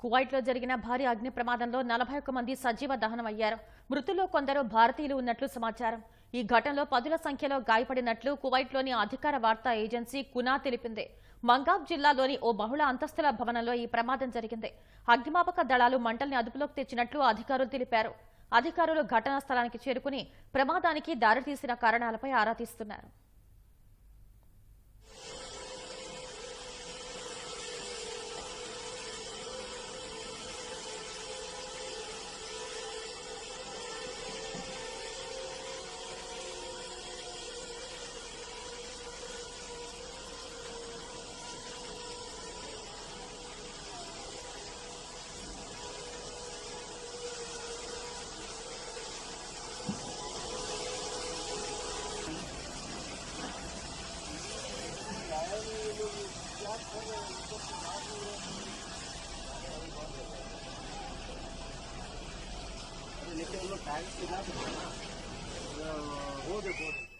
కువైట్లో జరిగిన భారీ అగ్ని ప్రమాదంలో నలభై ఒక్క మంది సజీవ దహనమయ్యారు. మృతుల్లో కొందరు భారతీయులు ఉన్నట్లు సమాచారం. ఈ ఘటనలో పదుల సంఖ్యలో గాయపడినట్లు కువైట్లోని అధికార వార్తా ఏజెన్సీ కునా తెలిపింది. మంగాబ్ జిల్లాలోని ఓ బహుళ అంతస్తుల భవనంలో ఈ ప్రమాదం జరిగింది. అగ్నిమాపక దళాలు మంటల్ని అదుపులోకి తెచ్చినట్లు అధికారులు తెలిపారు. అధికారులు ఘటనా స్థలానికి చేరుకుని ప్రమాదానికి దారితీసిన కారణాలపై ఆరా తీస్తున్నారు. नीचे वो लोग के वो देखो।